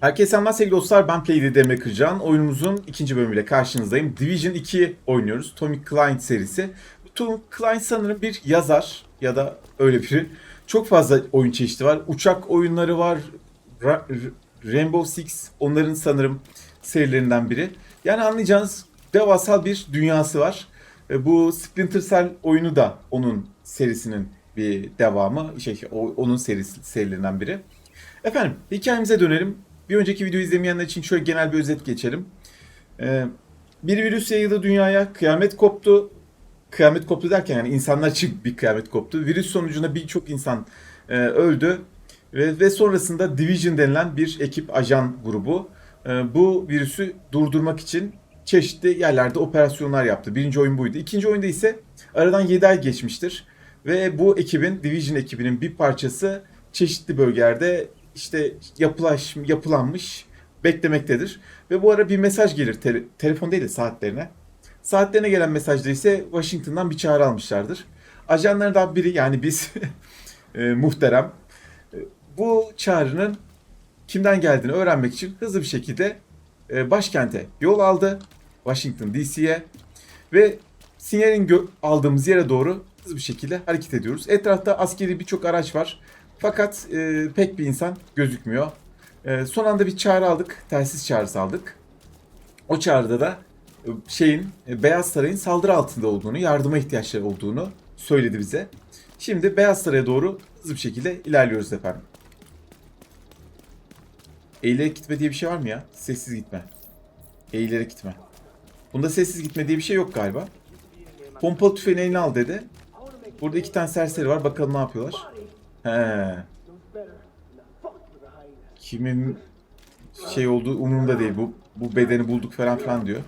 Herkese selamlar sevgili dostlar. Ben Play'de Demre Kırcan. Oyunumuzun ikinci bölümüyle karşınızdayım. Division 2 oynuyoruz. Tommy Klein serisi. Tom Klein sanırım bir yazar ya da öyle biri. Çok fazla oyun çeşidi var. Uçak oyunları var. Ra- Rainbow Six onların sanırım serilerinden biri. Yani anlayacağınız devasal bir dünyası var. E, Bu Splinter Cell oyunu da onun serisinin bir devamı. Şey, onun serisi, serilerinden biri. Efendim hikayemize dönelim. Bir önceki videoyu izlemeyenler için şöyle genel bir özet geçelim. Ee, bir virüs yayıldı dünyaya, kıyamet koptu. Kıyamet koptu derken yani insanlar için bir kıyamet koptu. Virüs sonucunda birçok insan e, öldü. Ve, ve sonrasında Division denilen bir ekip, ajan grubu e, bu virüsü durdurmak için çeşitli yerlerde operasyonlar yaptı. Birinci oyun buydu. İkinci oyunda ise aradan 7 ay geçmiştir. Ve bu ekibin, Division ekibinin bir parçası çeşitli bölgelerde işte yapılaş, yapılanmış beklemektedir. Ve bu ara bir mesaj gelir tele- telefon değil de saatlerine. Saatlerine gelen mesajda ise Washington'dan bir çağrı almışlardır. Ajanlardan biri yani biz e, muhterem e, bu çağrının kimden geldiğini öğrenmek için hızlı bir şekilde e, başkente yol aldı. Washington DC'ye ve sinyalin aldığımız yere doğru hızlı bir şekilde hareket ediyoruz. Etrafta askeri birçok araç var. Fakat e, pek bir insan gözükmüyor. E, son anda bir çağrı aldık. Telsiz çağrısı aldık. O çağrıda da e, şeyin e, Beyaz Saray'ın saldırı altında olduğunu, yardıma ihtiyaçları olduğunu söyledi bize. Şimdi Beyaz Saray'a doğru hızlı bir şekilde ilerliyoruz efendim. Eğilerek gitme diye bir şey var mı ya? Sessiz gitme. Eğilerek gitme. Bunda sessiz gitme diye bir şey yok galiba. Pompalı tüfeğini eline al dedi. Burada iki tane serseri var. Bakalım ne yapıyorlar. Kimin şey olduğu umurumda değil. Bu bu bedeni bulduk falan filan diyor.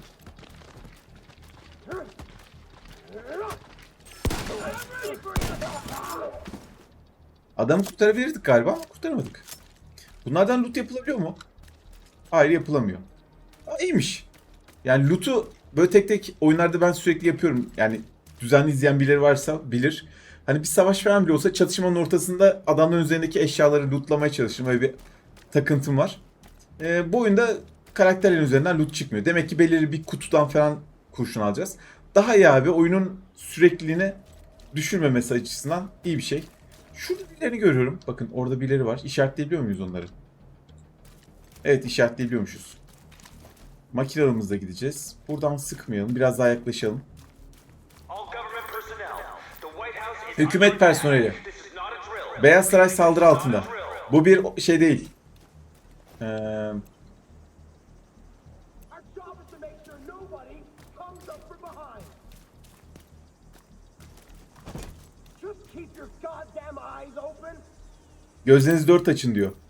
Adamı kurtarabilirdik galiba ama kurtaramadık. Bunlardan loot yapılabiliyor mu? Hayır yapılamıyor. Aa, iyiymiş. Yani loot'u böyle tek tek oyunlarda ben sürekli yapıyorum. Yani düzenli izleyen birileri varsa bilir. Hani bir savaş falan bile olsa çatışmanın ortasında adamların üzerindeki eşyaları lootlamaya çalışırım. Öyle bir takıntım var. Ee, bu oyunda karakterlerin üzerinden loot çıkmıyor. Demek ki belirli bir kutudan falan kurşun alacağız. Daha iyi abi oyunun sürekliliğini düşürmemesi açısından iyi bir şey. Şurada birilerini görüyorum. Bakın orada birileri var. İşaretleyebiliyor muyuz onları? Evet işaretleyebiliyormuşuz. Makinalımızla gideceğiz. Buradan sıkmayalım. Biraz daha yaklaşalım. Hükümet personeli. Beyaz Saray saldırı altında. Bu bir şey değil. Ee, Our job is to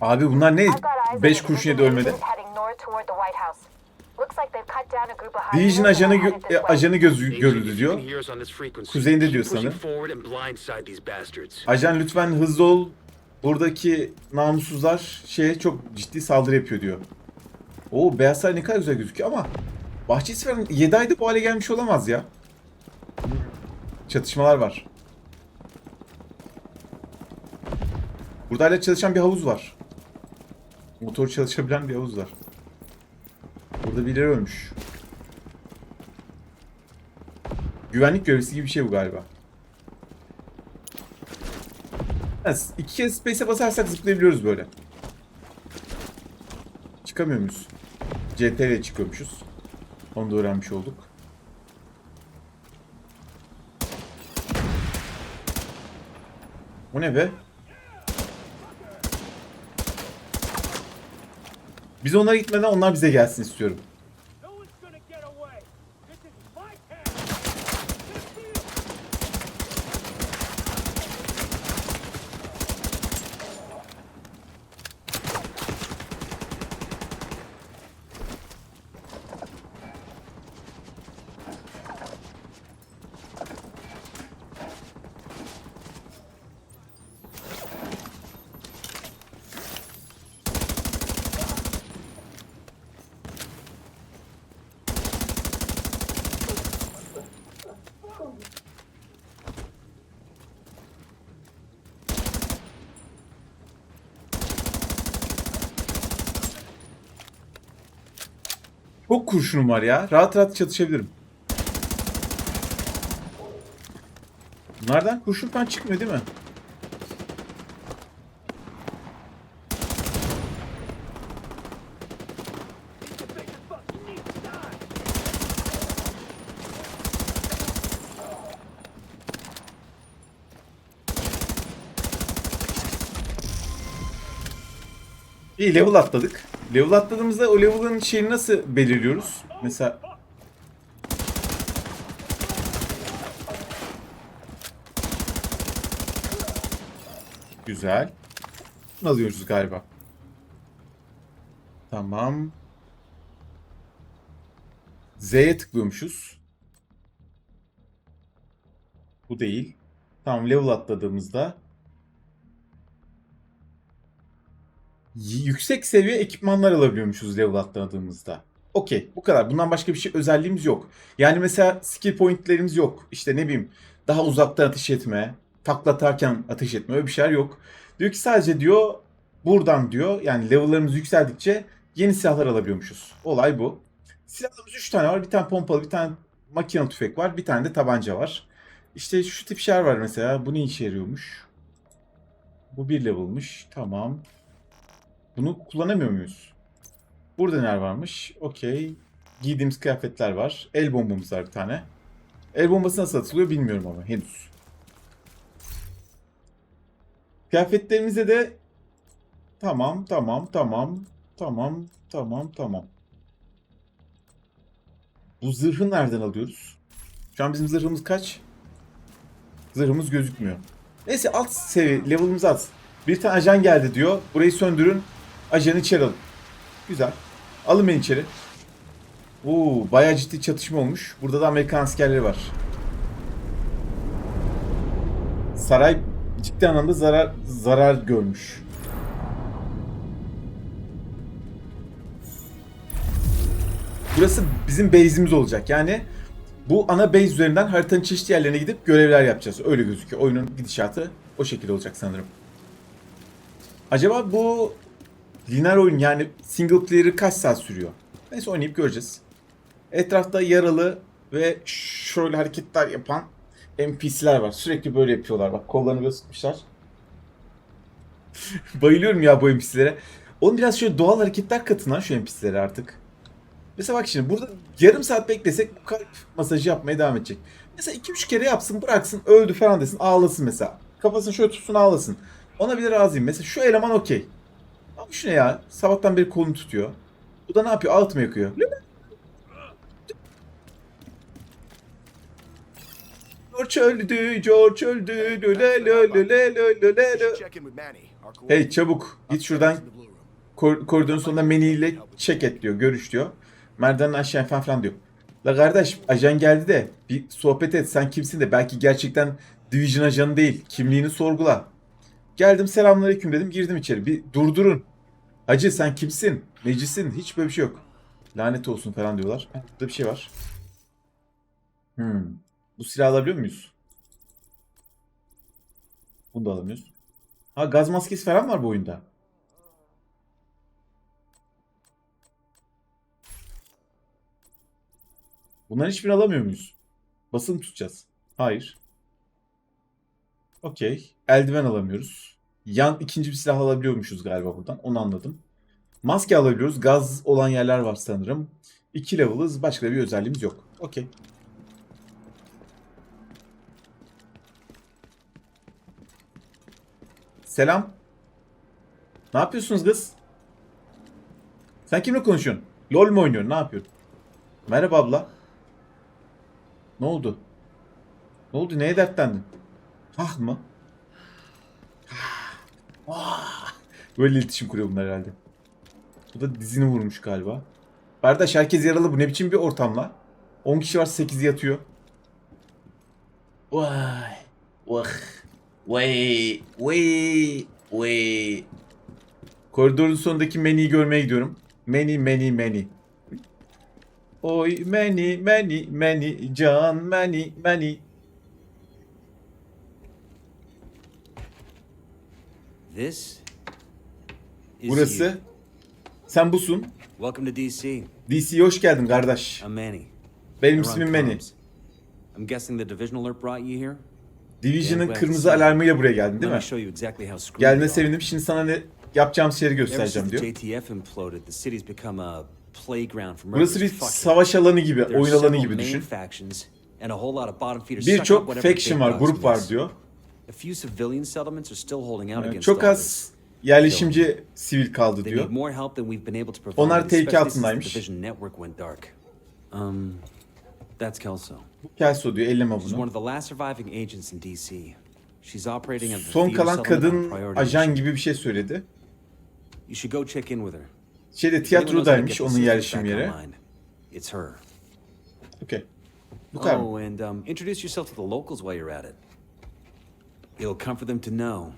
Abi bunlar ne? I've got eyes on 5 the kurşun yedi ölmedi. Division ajanı gö- ajanı gözü görüldü diyor. Kuzeyinde diyor sanırım. Ajan lütfen hızlı ol. Buradaki namussuzlar şeye çok ciddi saldırı yapıyor diyor. Oo Beyaz Saray ne kadar güzel gözüküyor ama Bahçesi falan 7 ayda bu hale gelmiş olamaz ya. Çatışmalar var. Burada hala çalışan bir havuz var. Motor çalışabilen bir havuz var. Burada birileri ölmüş. Güvenlik görevlisi gibi bir şey bu galiba. Evet, iki kez space'e basarsak zıplayabiliyoruz böyle. Çıkamıyor muyuz? CT ile çıkıyormuşuz. Onu da öğrenmiş olduk. Bu ne be? Biz onlara gitmeden onlar bize gelsin istiyorum. Çok kurşunum var ya. Rahat rahat çatışabilirim. Bunlardan kurşun falan çıkmıyor değil mi? İyi level atladık. Level atladığımızda o level'ın şeyini nasıl belirliyoruz? Mesela Güzel. Bunu alıyoruz galiba. Tamam. Z'ye tıklıyormuşuz. Bu değil. Tamam level atladığımızda yüksek seviye ekipmanlar alabiliyormuşuz level atladığımızda. Okey bu kadar. Bundan başka bir şey özelliğimiz yok. Yani mesela skill pointlerimiz yok. İşte ne bileyim daha uzaktan ateş etme, taklatarken ateş etme öyle bir şeyler yok. Diyor ki sadece diyor buradan diyor yani level'larımız yükseldikçe yeni silahlar alabiliyormuşuz. Olay bu. Silahlarımız 3 tane var. Bir tane pompalı, bir tane makinalı tüfek var. Bir tane de tabanca var. İşte şu tip şeyler var mesela. Bu ne işe yarıyormuş? Bu bir level'mış. Tamam. Bunu kullanamıyor muyuz? Burada neler varmış? Okey. Giydiğimiz kıyafetler var. El bombamız var bir tane. El bombası nasıl atılıyor bilmiyorum ama henüz. Kıyafetlerimize de tamam tamam tamam tamam tamam tamam. Bu zırhı nereden alıyoruz? Şu an bizim zırhımız kaç? Zırhımız gözükmüyor. Neyse alt seviye level'ımız az. Bir tane ajan geldi diyor. Burayı söndürün. Ajanı içeri alın. Güzel. Alın beni içeri. Oo, bayağı ciddi çatışma olmuş. Burada da Amerikan askerleri var. Saray ciddi anlamda zarar zarar görmüş. Burası bizim base'imiz olacak. Yani bu ana base üzerinden haritanın çeşitli yerlerine gidip görevler yapacağız. Öyle gözüküyor. Oyunun gidişatı o şekilde olacak sanırım. Acaba bu lineer oyun yani single player'ı kaç saat sürüyor? Neyse oynayıp göreceğiz. Etrafta yaralı ve şöyle hareketler yapan NPC'ler var. Sürekli böyle yapıyorlar. Bak kollarını böyle sıkmışlar. Bayılıyorum ya bu NPC'lere. Onun biraz şöyle doğal hareketler katın lan şu NPC'lere artık. Mesela bak şimdi burada yarım saat beklesek bu kalp masajı yapmaya devam edecek. Mesela 2-3 kere yapsın bıraksın öldü falan desin ağlasın mesela. Kafasını şöyle tutsun ağlasın. Ona bile razıyım. Mesela şu eleman okey. Ama şu ne ya? Sabahtan beri kolunu tutuyor. Bu da ne yapıyor? Alt mı yakıyor? George öldü, George öldü. İn with Manny. Our Hey çabuk git şuradan kor- koridorun sonunda Manny ile check et diyor, görüş diyor. Merdivenin aşağı falan filan diyor. La kardeş ajan geldi de bir sohbet et sen kimsin de belki gerçekten Division ajanı değil kimliğini sorgula. Geldim selamünaleyküm dedim girdim içeri bir durdurun. Hacı sen kimsin? Necisin? Hiç böyle bir şey yok. Lanet olsun falan diyorlar. Heh, Burada bir şey var. Hmm. Bu silahı alabiliyor muyuz? Bunu da alamıyoruz. Ha gaz maskesi falan var bu oyunda. Bunların hiçbirini alamıyor muyuz? Basılı mı tutacağız? Hayır. Okey. Eldiven alamıyoruz. Yan ikinci bir silah alabiliyormuşuz galiba buradan. Onu anladım. Maske alabiliyoruz. Gaz olan yerler var sanırım. 2 level'ız. Başka bir özelliğimiz yok. Okey. Selam. Ne yapıyorsunuz kız? Sen kimle konuşuyorsun? LOL mu oynuyorsun? Ne yapıyorsun? Merhaba abla. Ne oldu? Ne oldu? Neye dertlendin? Ah mı? Böyle iletişim kuruyor bunlar herhalde. Bu da dizini vurmuş galiba. Kardeş herkes yaralı bu ne biçim bir ortam la? 10 kişi var 8 yatıyor. Vay. Vah. Vay. Vay. Vay. Koridorun sonundaki Manny'i görmeye gidiyorum. Manny, Manny, Manny. Oy Manny, Manny, Manny, can Manny, Manny. This is Burası. you. Sen busun. Welcome to DC. DC'ye hoş geldin kardeş. I'm Manny. Benim ismim Manny. I'm guessing the division alert brought you here? Division'ın kırmızı alarmıyla buraya geldin Let değil me mi? show you exactly how screwed are. sevindim. Şimdi sana ne yapacağım şeyleri Ever göstereceğim diyor. the JTF imploded, the city's become a playground for Burası bir savaş alanı gibi, There are oyun alanı several gibi main düşün. factions and a whole lot of bottom feeders suck up Birçok whatever faction big var, dogs grup var miss. diyor. A few civilian settlements are still holding out Yani against çok az yerleşimci sivil kaldı diyor. Onlar tehlike altındaymış. Um, that's Kelso. Kelso diyor, elleme She's one bunu. of the last surviving agents in DC. She's operating under the Son kalan kadın ajan gibi bir şey söyledi. You should go check in with her. Şeyde tiyatrodaymış onun yerleşim yeri. It's her. Okey. Bu kadar? Oh, and um, introduce yourself to the locals while you're at it. It'll comfort them to know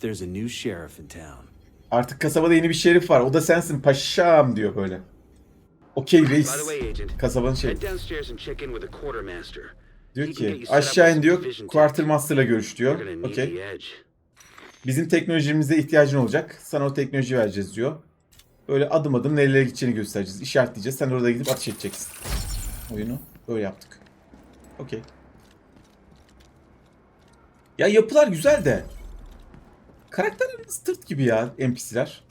there's a new sheriff in town. Artık kasabada yeni bir şerif var. O da sensin paşam diyor böyle. Okey By reis. the way, Agent, Kasabanın head downstairs and check in with the quartermaster. Diyor He can get ki you set up aşağı with in some diyor. division Quartermaster'la görüş tech. You're diyor. gonna need Okey. the edge. Bizim teknolojimize ihtiyacın olacak. Sana o teknoloji vereceğiz diyor. Böyle adım adım nerelere gideceğini göstereceğiz. İşaretleyeceğiz. Sen orada gidip ateş edeceksin. Oyunu böyle yaptık. Okey. Ya yapılar güzel de. Karakterlerimiz tırt gibi ya NPC'ler.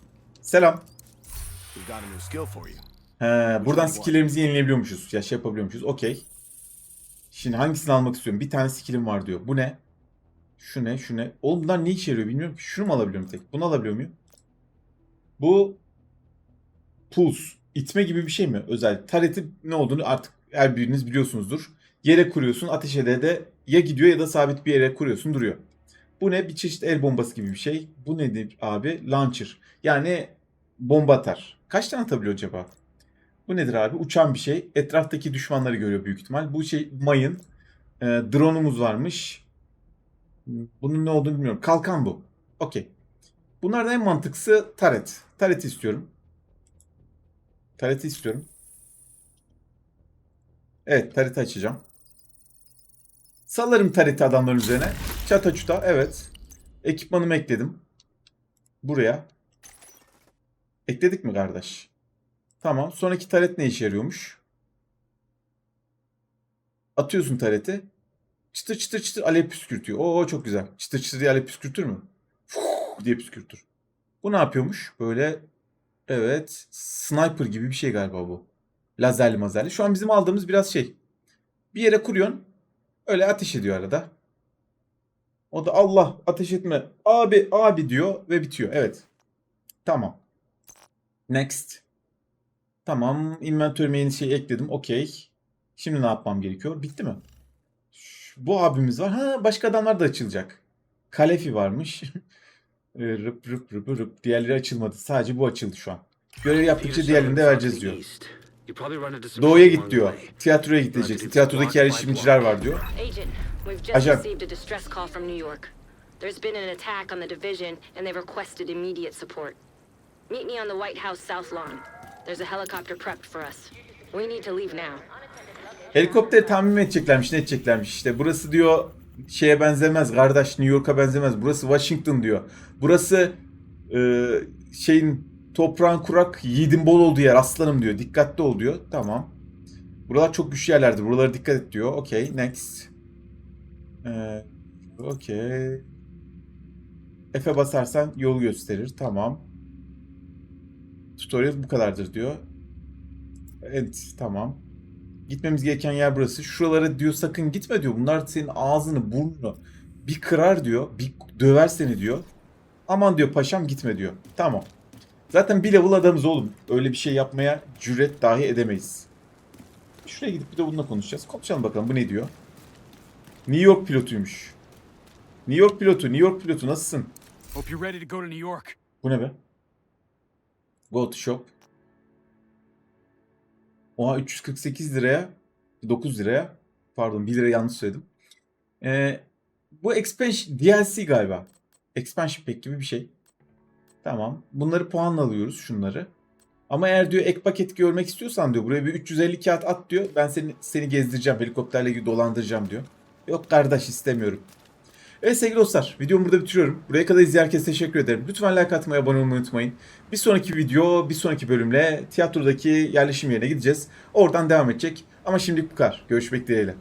Selam. He, buradan skill'lerimizi yenileyebiliyormuşuz. Ya şey yapabiliyormuşuz. Okey. Şimdi hangisini almak istiyorum? Bir tane skill'im var diyor. Bu ne? Şu ne? Şu ne? Oğlum bunlar ne işe yarıyor bilmiyorum ki. Şunu mu alabiliyorum tek? Bunu alabiliyor muyum? Bu Pulse. itme gibi bir şey mi? Özel. Tareti ne olduğunu artık her biriniz biliyorsunuzdur. Yere kuruyorsun. Ateş ede de ya gidiyor ya da sabit bir yere kuruyorsun duruyor. Bu ne? Bir çeşit el bombası gibi bir şey. Bu nedir abi? Launcher. Yani bomba atar. Kaç tane atabiliyor acaba? Bu nedir abi? Uçan bir şey. Etraftaki düşmanları görüyor büyük ihtimal. Bu şey mayın. E, drone'umuz varmış. Bunun ne olduğunu bilmiyorum. Kalkan bu. Okey. Bunlardan en mantıklısı taret. Taret istiyorum. Tareti istiyorum. Evet tareti açacağım. Salarım tareti adamların üzerine. Çata çuta evet. Ekipmanımı ekledim. Buraya. Ekledik mi kardeş? Tamam. Sonraki taret ne işe yarıyormuş? Atıyorsun tareti. Çıtır çıtır çıtır alev püskürtüyor. Oo çok güzel. Çıtır çıtır diye alev püskürtür mü? Fuh diye püskürtür. Bu ne yapıyormuş? Böyle evet sniper gibi bir şey galiba bu. Lazerli mazerli. Şu an bizim aldığımız biraz şey. Bir yere kuruyorsun. Öyle ateş ediyor arada. O da Allah ateş etme. Abi abi diyor ve bitiyor. Evet. Tamam. Next. Tamam. Inventörüme yeni şey ekledim. Okey. Şimdi ne yapmam gerekiyor? Bitti mi? Ş- Bu abimiz var. Ha başka adamlar da açılacak. Kalefi varmış. E, rıp rıp rıp rıp. Diğerleri açılmadı. Sadece bu açıldı şu an. Görev yaptıkça diğerlerini de vereceğiz diyor. Doğuya git diyor. Tiyatroya git diyeceksin. Tiyatrodaki yerleşimciler var diyor. Ajan. received a distress call from New York. There's been an attack on the division, and they've requested immediate support. Meet me on the White House South Lawn. There's a helicopter prepped for us. We need to leave now. Helikopteri tamir edeceklermiş, ne edeceklermiş işte. Burası diyor şeye benzemez kardeş, New York'a benzemez. Burası Washington diyor. Burası e, şeyin toprağın kurak, yiğidin bol olduğu yer aslanım diyor. Dikkatli ol diyor. Tamam. Buralar çok güçlü yerlerdir. Buralara dikkat et diyor. Okey, next. Ee, Okey. F'e basarsan yol gösterir. Tamam. Tutorial bu kadardır diyor. Evet, tamam. Gitmemiz gereken yer burası. Şuralara diyor sakın gitme diyor. Bunlar senin ağzını, burnunu bir kırar diyor. Bir döver seni diyor. Aman diyor paşam gitme diyor. Tamam. Zaten bir level adamız oğlum. Öyle bir şey yapmaya cüret dahi edemeyiz. Şuraya gidip bir de bununla konuşacağız. Konuşalım bakalım bu ne diyor. New York pilotuymuş. New York pilotu, New York pilotu nasılsın? Hope you're ready to go to New York. Bu ne be? Go to shop. Oha 348 liraya 9 liraya pardon 1 lira yanlış söyledim. Ee, bu expansion DLC galiba. Expansion pack gibi bir şey. Tamam. Bunları puanla alıyoruz şunları. Ama eğer diyor ek paket görmek istiyorsan diyor buraya bir 350 kağıt at diyor. Ben seni seni gezdireceğim helikopterle dolandıracağım diyor. Yok kardeş istemiyorum. Evet sevgili dostlar videomu burada bitiriyorum. Buraya kadar izleyen herkese teşekkür ederim. Lütfen like atmayı, abone olmayı unutmayın. Bir sonraki video, bir sonraki bölümle tiyatrodaki yerleşim yerine gideceğiz. Oradan devam edecek. Ama şimdilik bu kadar. Görüşmek dileğiyle.